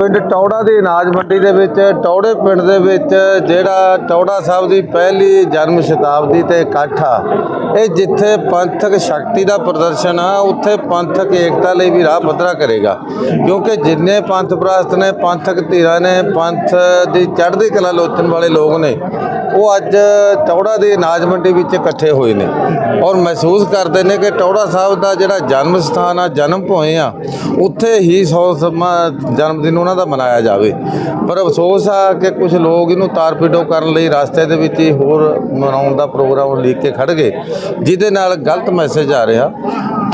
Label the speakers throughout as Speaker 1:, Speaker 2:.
Speaker 1: ਪਿੰਡ ਟੌੜਾ ਦੀ ਅਨਾਜ ਮੰਡੀ ਦੇ ਵਿੱਚ, ਟੌੜੇ ਪਿੰਡ ਦੇ ਵਿੱਚ ਜਿਹੜਾ ਟੌੜਾ ਸਾਹਿਬ ਦੀ ਪਹਿਲੀ ਜਨਮ ਸ਼ਤਾਬਦੀ ਤੇ ਇਕੱਠ ਆ। ਇਹ ਜਿੱਥੇ ਪੰਥਕ ਸ਼ਕਤੀ ਦਾ ਪ੍ਰਦਰਸ਼ਨ ਆ, ਉੱਥੇ ਪੰਥਕ ਏਕਤਾ ਲਈ ਵੀ ਰਾਹ ਪੱਧਰਾ ਕਰੇਗਾ। ਕਿਉਂਕਿ ਜਿੰਨੇ ਪੰਥ ਪ੍ਰਸਤ ਨੇ, ਪੰਥਕ ਧੀਰਾਂ ਨੇ, ਪੰਥ ਦੀ ਚੜ੍ਹਦੀ ਕਲਾ ਲੋਚਣ ਵਾਲੇ ਲੋਕ ਨੇ ਉਹ ਅੱਜ ਟੌੜਾ ਦੀ ਅਨਾਜ ਮੰਡੀ ਵਿੱਚ ਇਕੱਠੇ ਹੋਏ ਨੇ ਔਰ ਮਹਿਸੂਸ ਕਰਦੇ ਨੇ ਕਿ ਟੌੜਾ ਸਾਹਿਬ ਦਾ ਜਿਹੜਾ ਜਨਮ ਸਥਾਨ ਆ, ਜਨਮ ਭੋਏ ਆ, ਉੱਥੇ ਹੀ ਸੌ ਸਮਾਂ ਜਨਮ ਦਿਨ ਉਹਨਾਂ ਦਾ ਮਨਾਇਆ ਜਾਵੇ। ਪਰ ਅਫਸੋਸ ਆ ਕਿ ਕੁਝ ਲੋਕ ਇਹਨੂੰ ਤਾਰਪੀਡੋ ਕਰਨ ਲਈ ਰਸਤੇ ਦੇ ਵਿੱਚ ਹੀ ਹੋਰ ਮਨਾਉਣ ਦਾ ਪ੍ਰੋਗਰਾਮ ਲੀਕ ਕੇ ਖੜ ਗਏ, ਜਿਹਦੇ ਨਾਲ ਗਲਤ ਮੈਸੇਜ ਆ ਰਿਹਾ।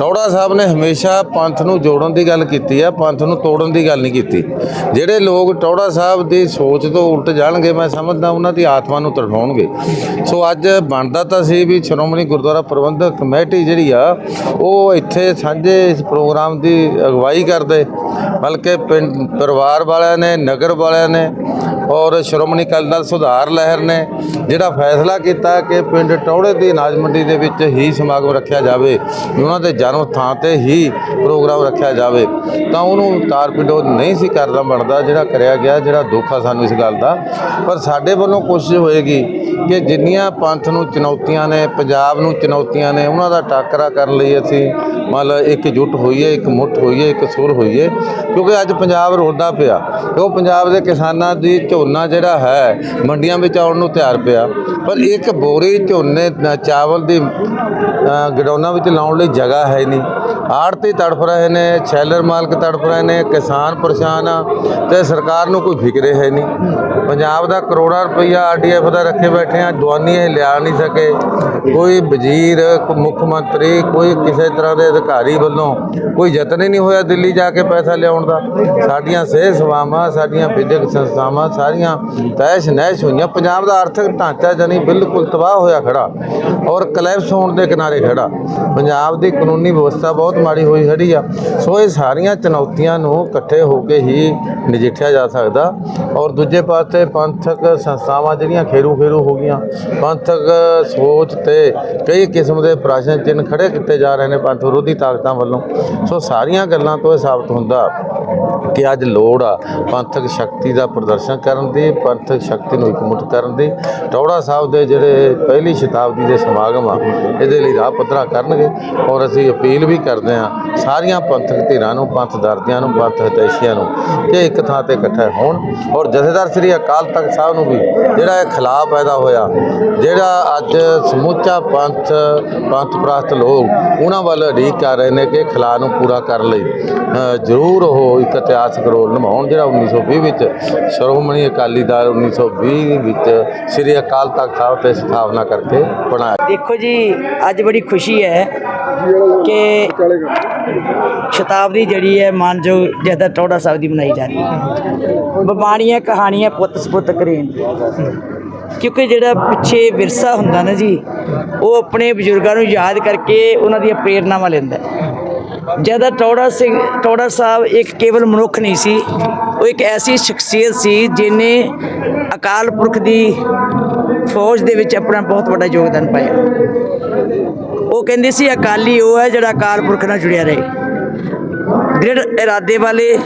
Speaker 1: ਟੌੜਾ ਸਾਹਿਬ ਨੇ ਹਮੇਸ਼ਾ ਪੰਥ ਨੂੰ ਜੋੜਨ ਦੀ ਗੱਲ ਕੀਤੀ ਆ, ਪੰਥ ਨੂੰ ਤੋੜਨ ਦੀ ਗੱਲ ਨਹੀਂ ਕੀਤੀ। ਜਿਹੜੇ ਲੋਕ ਟੌੜਾ ਸਾਹਿਬ ਦੀ ਸੋਚ ਤੋਂ ਉਲਟ ਜਾਣਗੇ, ਮੈਂ ਸਮਝਦਾ ਉਹਨਾਂ ਦੀ ਆਤਮਾ ਨੂੰ ਤੜਫਾਉਣਗੇ। ਸੋ ਅੱਜ ਬਣਦਾ ਤਾਂ ਸੀ ਵੀ ਸ਼੍ਰੋਮਣੀ ਗੁਰਦੁਆਰਾ ਪ੍ਰਬੰਧਕ ਕਮੇਟੀ ਜਿਹੜੀ ਆ, ਉਹ ਇੱਥੇ ਸਾਂਝੇ ਇਸ ਪ੍ਰੋਗਰਾਮ ਦੀ ਅਗਵਾਈ ਕਰਦੇ। ਬਲਕਿ ਪਿੰਡ, ਪਰਿਵਾਰ ਵਾਲਿਆਂ ਨੇ, ਨਗਰ ਵਾਲਿਆਂ ਨੇ ਔਰ ਸ਼੍ਰੋਮਣੀ ਅਕਾਲੀ ਦਲ ਸੁਧਾਰ ਲਹਿਰ ਨੇ, ਜਿਹੜਾ ਫੈਸਲਾ ਕੀਤਾ ਕਿ ਪਿੰਡ ਟੌੜੇ ਦੀ ਅਨਾਜ ਮੰਡੀ ਦੇ ਵਿੱਚ ਹੀ ਸਮਾਗਮ ਰੱਖਿਆ ਜਾਵੇ, ਉਹਨਾਂ ਦੇ ਜਨਮ ਥਾਂ ਤੇ ਹੀ ਪ੍ਰੋਗਰਾਮ ਰੱਖਿਆ ਜਾਵੇ ਤਾਂ ਉਹਨੂੰ ਤਾਰਪਿੰਡੋ ਨਹੀਂ ਸੀ ਕਰਦਾ ਬਣਦਾ ਜਿਹੜਾ ਕਰਿਆ ਗਿਆ ਜਿਹੜਾ ਦੁੱਖ ਆ ਸਾਨੂੰ ਇਸ ਗੱਲ ਦਾ। ਪਰ ਸਾਡੇ ਵੱਲੋਂ ਕੋਸ਼ਿਸ਼ ਹੋਏਗੀ ਕਿ ਜਿੰਨੀਆਂ ਪੰਥ ਨੂੰ ਚੁਣੌਤੀਆਂ ਨੇ ਪੰਜਾਬ ਨੂੰ ਚੁਣੌਤੀਆਂ ਨੇ ਉਹਨਾਂ ਦਾ ਟਾਕਰਾ ਕਰਨ ਲਈ ਅਸੀਂ ਮਤਲਬ ਇੱਕ ਜੁੱਟ ਹੋਈਏ ਇੱਕ ਮੁੱਠ ਹੋਈਏ ਇੱਕ ਸੁਰ ਹੋਈਏ ਕਿਉਂਕਿ ਅੱਜ ਪੰਜਾਬ ਰੋਲਦਾ ਪਿਆ। ਉਹ ਪੰਜਾਬ ਦੇ ਕਿਸਾਨਾਂ ਦੀ ਝੋਨਾ ਜਿਹੜਾ ਹੈ ਮੰਡੀਆਂ ਵਿੱਚ ਆਉਣ ਨੂੰ ਤਿਆਰ ਪਿਆ। ਪਰ ਇੱਕ ਬੋਰੀ ਝੋਨੇ ਚਾਵਲ ਦੀ ਅ, ਵਿੱਚ ਲਾਉਣ ਲਈ ਜਗ੍ਹਾ ਹੈ ਨਹੀਂ ਆੜਤੀ ਤੜਫ ਰਹੇ ਨੇ ਸ਼ੈਲਰ ਮਾਲਕ ਤੜਫ ਰਹੇ ਨੇ, ਕਿਸਾਨ ਪਰੇਸ਼ਾਨ ਆ ਤੇ ਸਰਕਾਰ ਨੂੰ ਕੋਈ ਫਿਕਰੇ ਹੈ ਨਹੀਂ। ਪੰਜਾਬ ਦਾ ਕਰੋੜਾਂ ਰੁਪਈਆ ਆਰਡੀਐਫ ਦਾ ਰੱਖੇ ਬੈਠੇ ਆ ਦਵਾਨੀ ਲਿਆ ਨਹੀਂ ਸਕੇ। ਕੋਈ ਵਜ਼ੀਰ ਮੁੱਖ ਮੰਤਰੀ, ਕੋਈ ਕਿਸੇ ਤਰ੍ਹਾਂ ਦੇ ਅਧਿਕਾਰੀ ਵੱਲੋਂ ਕੋਈ ਯਤਨ ਹੀ ਨਹੀਂ ਹੋਇਆ ਦਿੱਲੀ ਜਾ ਕੇ ਪੈਸਾ ਲਿਆਉਣ ਦਾ। ਸਾਡੀਆਂ ਸਿਹਤ ਸੇਵਾਵਾਂ, ਸਾਡੀਆਂ ਵਿਦਿਅਕ ਸੰਸਥਾਵਾਂ, ਸਾਰੀਆਂ ਤੈਸ਼ ਨੈਸ਼ ਹੋਈਆਂ। ਪੰਜਾਬ ਦਾ ਆਰਥਿਕ ਢਾਂਚਾ ਜਾਨੀ ਬਿਲਕੁਲ ਤਬਾਹ ਹੋਇਆ ਖੜਾ ਔਰ ਕਲੈਪਸ ਹੋਣ ਦੇ ਕਿਨਾਰੇ ਖੜਾ। ਪੰਜਾਬ ਦੀ ਕਾਨੂੰਨੀ ਵਿਵਸਥਾ ਬਹੁਤ ਮਾੜੀ ਹੋਈ ਖੜੀ ਆ। ਸੋ ਇਹ ਸਾਰੀਆਂ ਚੁਣੌਤੀਆਂ ਨੂੰ ਇਕੱਠੇ ਹੋ ਕੇ ਹੀ ਨਜਿੱਠਿਆ ਜਾ ਸਕਦਾ ਔਰ ਦੂਜੇ ਪਾਸੇ ਪੰਥਕ ਸੰਸਥਾਵਾਂ ਜਿਹੜੀਆਂ ਖੇਰੂ ਖੇਰੂ ਹੋ ਗਈਆਂ। ਪੰਥਕ ਸੋਚ ਤੇ ਕਈ ਕਿਸਮ ਦੇ ਪ੍ਰਾਸ਼ਨ ਚਿੰਨ੍ਹ ਖੜੇ ਕੀਤੇ ਜਾ ਰਹੇ ਨੇ ਪੰਥ ਵਿਰੋਧੀ ਤਾਕਤਾਂ ਵੱਲੋਂ। ਸੋ ਸਾਰੀਆਂ ਗੱਲਾਂ ਤੋਂ ਇਹ ਸਾਬਤ ਹੁੰਦਾ। ਕਿ ਅੱਜ ਲੋੜ ਆ ਪੰਥਕ ਸ਼ਕਤੀ ਦਾ ਪ੍ਰਦਰਸ਼ਨ ਕਰਨ ਦੀ, ਪੰਥਕ ਸ਼ਕਤੀ ਨੂੰ ਇਕਮੁੱਠ ਕਰਨ ਦੀ। ਟੌੜਾ ਸਾਹਿਬ ਦੇ ਜਿਹੜੇ ਪਹਿਲੀ ਸ਼ਤਾਬਦੀ ਦੇ ਸਮਾਗਮ ਆ, ਇਹਦੇ ਲਈ ਰਾਹ ਪੱਧਰਾ ਕਰਨਗੇ ਔਰ ਅਸੀਂ ਅਪੀਲ ਵੀ ਕਰਦੇ ਆ ਸਾਰੀਆਂ ਪੰਥਕ ਧਿਰਾਂ ਨੂੰ, ਪੰਥ ਦਰਦਿਆਂ ਨੂੰ, ਪੰਥ ਹਿਤੈਸ਼ੀਆਂ ਨੂੰ ਕਿ ਇੱਕ ਥਾਂ ਤੇ ਇਕੱਠੇ ਹੋਣ। ਔਰ ਜਥੇਦਾਰ ਸ੍ਰੀ ਅਕਾਲ ਤਖਤ ਸਾਹਿਬ ਨੂੰ ਵੀ ਜਿਹੜਾ ਇਹ ਖਿਲਾਫ ਪੈਦਾ ਹੋਇਆ, ਜਿਹੜਾ ਅੱਜ ਸਮੁੱਚਾ ਪੰਥ ਪੰਥ ਪ੍ਰਸਤ ਲੋਕ ਉਹਨਾਂ ਵੱਲ ਉਡੀਕ ਕਰ ਰਹੇ ਨੇ ਕਿ ਖਿਲਾਫ ਨੂੰ ਪੂਰਾ ਕਰਨ ਲਈ ਜ਼ਰੂਰ ਉਹ ਇੱਕ ਇਤਿਹਾਸਕ ਰੋਲ ਨਿਭਾਉਣ ਜਿਹੜਾ 1920 ਵਿੱਚ, ਸ਼੍ਰੋਮਣੀ ਅਕਾਲੀ ਦਲ 1920 ਵਿੱਚ ਸ੍ਰੀ ਅਕਾਲ ਤਖਤ ਸਾਹਿਬ ਤੇ ਸਥਾਪਨਾ ਕਰਕੇ ਬਣਾਇਆ।
Speaker 2: ਦੇਖੋ ਜੀ, ਅੱਜ ਬੜੀ ਖੁਸ਼ੀ ਹੈ ਕਿ ਸ਼ਤਾਬਦੀ ਜਿਹੜੀ ਹੈ ਮਾਨਯੋਗ ਜਹਦਰ ਟੋੜਾ ਸਾਹਿਬ ਦੀ ਮਨਾਈ ਜਾ ਰਹੀ ਹੈ। ਬਬਾਣੀਆਂ ਕਹਾਣੀਆਂ ਪੁੱਤ ਸਪੁੱਤ ਕਰੇਨ ਕਿਉਂਕਿ ਜਿਹੜਾ ਪਿੱਛੇ ਵਿਰਸਾ ਹੁੰਦਾ ਨਾ ਜੀ, ਉਹ ਆਪਣੇ ਬਜ਼ੁਰਗਾਂ ਨੂੰ ਯਾਦ ਕਰਕੇ ਉਹਨਾਂ ਦੀਆਂ ਪ੍ਰੇਰਨਾਵਾਂ ਲੈਂਦਾ ਜਦਾ ਟੌੜਾ ਸਿੰਘ, ਟੌੜਾ ਸਾਹਿਬ ਇੱਕ ਕੇਵਲ ਮਨੁੱਖ ਨਹੀਂ ਸੀ, ਉਹ ਇੱਕ ਐਸੀ ਸ਼ਖਸੀਅਤ ਸੀ ਜਿਨੇ ਅਕਾਲ ਪੁਰਖ ਦੀ ਫੌਜ ਦੇ ਵਿੱਚ ਆਪਣਾ ਬਹੁਤ ਵੱਡਾ ਯੋਗਦਾਨ ਪਾਇਆ। ਉਹ ਕਹਿੰਦੇ ਸੀ, ਅਕਾਲੀ ਉਹ ਹੈ ਜਿਹੜਾ ਅਕਾਲ ਪੁਰਖ ਨਾਲ ਜੁੜਿਆ ਰਹੇ। ਦ੍ਰਿੜ ਇਰਾਦੇ ਵਾਲੇ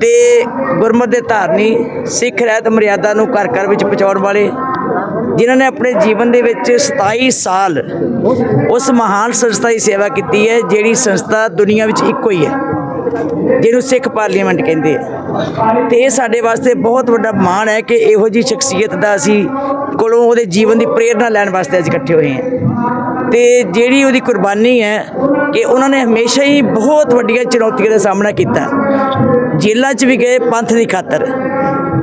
Speaker 2: ਤੇ ਗੁਰਮਤ ਦੇ ਧਾਰਨੀ, ਸਿੱਖ ਰਹਿਤ ਮਰਿਆਦਾ ਨੂੰ ਘਰ ਘਰ ਵਿੱਚ ਪਹੁੰਚਾਉਣ ਵਾਲੇ ਜਿਨ੍ਹਾਂ ਨੇ ਆਪਣੇ ਜੀਵਨ ਦੇ ਵਿੱਚ 27 ਸਾਲ ਉਸ ਮਹਾਨ ਸੰਸਥਾ ਦੀ ਸੇਵਾ ਕੀਤੀ ਹੈ, ਜਿਹੜੀ ਸੰਸਥਾ ਦੁਨੀਆ ਵਿੱਚ ਇੱਕੋ ਹੀ ਹੈ, ਜਿਹਨੂੰ ਸਿੱਖ ਪਾਰਲੀਮੈਂਟ ਕਹਿੰਦੇ ਆ। ਤੇ ਇਹ ਸਾਡੇ ਵਾਸਤੇ ਬਹੁਤ ਵੱਡਾ ਮਾਣ ਹੈ ਕਿ ਇਹੋ ਜੀ ਸ਼ਖਸੀਅਤ ਦਾ ਅਸੀਂ ਕੋਲੋਂ ਉਹਦੇ ਜੀਵਨ ਦੀ ਪ੍ਰੇਰਣਾ ਲੈਣ ਵਾਸਤੇ ਅੱਜ ਇਕੱਠੇ ਹੋਏ ਹਾਂ। ਤੇ ਜਿਹੜੀ ਉਹਦੀ ਕੁਰਬਾਨੀ ਹੈ ਕਿ ਉਹਨਾਂ ਨੇ ਹਮੇਸ਼ਾ ਹੀ ਬਹੁਤ ਵੱਡੀਆਂ ਚੁਣੌਤੀਆਂ ਦਾ ਸਾਹਮਣਾ ਕੀਤਾ। ਜੇਲ੍ਹਾਂ 'ਚ ਵੀ ਗਏ, ਪੰਥ ਦੀ ਖਾਤਰ।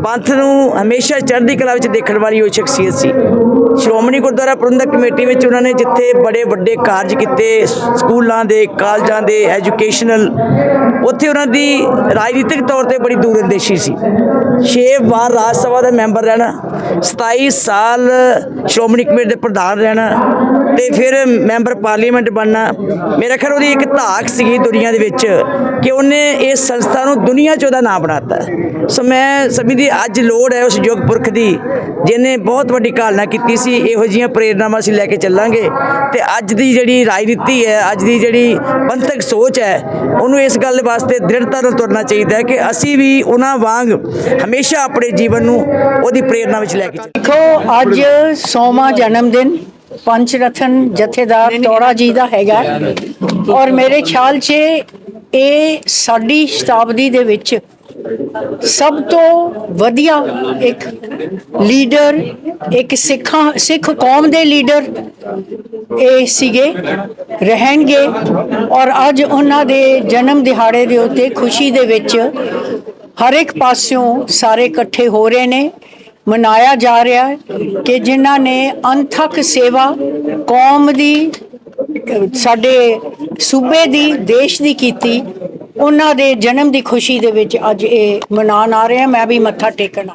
Speaker 2: ਪੰਥ ਨੂੰ ਹਮੇਸ਼ਾ ਚੜ੍ਹਦੀ ਕਲਾ ਵਿੱਚ ਦੇਖਣ ਵਾਲੀ ਉਹ ਸ਼ਖਸੀਅਤ ਸੀ। ਸ਼੍ਰੋਮਣੀ ਗੁਰਦੁਆਰਾ ਪ੍ਰਬੰਧਕ ਕਮੇਟੀ ਵਿੱਚ ਉਹਨਾਂ ਨੇ ਜਿੱਥੇ ਬੜੇ ਵੱਡੇ ਕਾਰਜ ਕੀਤੇ, ਸਕੂਲਾਂ ਦੇ, ਕਾਲਜਾਂ ਦੇ, ਐਜੂਕੇਸ਼ਨਲ, ਉੱਥੇ ਉਹਨਾਂ ਦੀ ਰਾਜਨੀਤਿਕ ਤੌਰ ਤੇ ਬੜੀ ਦੂਰਅੰਦੇਸ਼ੀ ਸੀ। 6 ਵਾਰ ਰਾਜ ਸਭਾ ਦਾ ਮੈਂਬਰ ਰਹਿਣਾ 27 ਸਾਲ ਸ਼੍ਰੋਮਣੀ ਕਮੇਟੀ ਦੇ ਪ੍ਰਧਾਨ ਰਹਿਣਾ ਤੇ ਫਿਰ ਮੈਂਬਰ ਪਾਰਲੀਮੈਂਟ ਬਣਨਾ। ਮੇਰਾ ਖਿਆਲ ਉਹਦੀ ਇੱਕ ਧਾਕ ਸੀਗੀ ਦੁਨੀਆ ਦੇ ਵਿੱਚ ਕਿ ਉਹਨੇ ਇਸ ਸੰਸਥਾ ਨੂੰ ਦੁਨੀਆ 'ਚ ਉਹਦਾ ਨਾਮ ਬਣਾਤਾ। ਸੋ ਮੈਂ ਸਮਝਦੀ ਅੱਜ ਲੋੜ ਹੈ ਉਸ ਯੁਗ ਪੁਰਖ ਦੀ, ਜਿਹਨੇ ਬਹੁਤ ਵੱਡੀ ਕਾਲਨਾ ਕੀਤੀ ਸੀ, ਇਹੋ ਜਿਹੀਆਂ ਪ੍ਰੇਰਨਾਵਾਂ ਅਸੀਂ ਲੈ ਕੇ ਚੱਲਾਂਗੇ। ਤੇ ਅੱਜ ਦੀ ਜਿਹੜੀ ਰਾਜਨੀਤੀ ਹੈ, ਅੱਜ ਦੀ ਜਿਹੜੀ ਪੰਥਕ ਸੋਚ ਹੈ, ਉਹਨੂੰ ਇਸ ਗੱਲ ਵਾਸਤੇ ਦ੍ਰਿੜਤਾ ਨਾਲ ਤੁਰਨਾ ਚਾਹੀਦਾ ਹੈ ਕਿ ਅਸੀਂ ਵੀ ਉਹਨਾਂ ਵਾਂਗ ਹਮੇਸ਼ਾ ਆਪਣੇ ਜੀਵਨ ਨੂੰ ਉਹਦੀ ਪ੍ਰੇਰਨਾ ਵਿੱਚ ਲੈ ਕੇ ਚੱਲੀਏ।
Speaker 3: ਦੇਖੋ, ਅੱਜ ਸੋਮਾ ਜਨਮ ਦਿਨ। ਪੰਚ ਰਤਨ ਜਥੇਦਾਰ ਟੋੜਾ ਜੀ ਦਾ ਹੈਗਾ। ਔਰ ਮੇਰੇ ਖਿਆਲ 'ਚ ਇਹ ਸਾਡੀ ਸ਼ਤਾਬਦੀ ਦੇ ਵਿੱਚ ਸਭ ਤੋਂ ਵਧੀਆ ਇੱਕ ਲੀਡਰ ਇੱਕ ਸਿੱਖਾਂ ਸਿੱਖ ਕੌਮ ਦੇ ਲੀਡਰ ਇਹ ਸੀਗੇ ਰਹਿਣਗੇ। ਔਰ ਅੱਜ ਉਹਨਾਂ ਦੇ ਜਨਮ ਦਿਹਾੜੇ ਦੇ ਉੱਤੇ ਖੁਸ਼ੀ ਦੇ ਵਿੱਚ ਹਰ ਇੱਕ ਪਾਸਿਓਂ ਸਾਰੇ ਇਕੱਠੇ ਹੋ ਰਹੇ ਨੇ। ਮਨਾਇਆ ਜਾ ਰਿਹਾ ਹੈ ਕਿ ਜਿਨ੍ਹਾਂ ਨੇ ਅਨਥਕ ਸੇਵਾ ਕੌਮ ਦੀ, ਸਾਡੇ ਸੂਬੇ ਦੀ, ਦੇਸ਼ ਦੀ ਕੀਤੀ, ਉਹਨਾਂ ਦੇ ਜਨਮ ਦੀ ਖੁਸ਼ੀ ਦੇ ਵਿੱਚ ਅੱਜ ਇਹ ਮਨਾਉਣ ਆ ਰਹੇ ਆ ਮੈਂ ਵੀ ਮੱਥਾ ਟੇਕਣ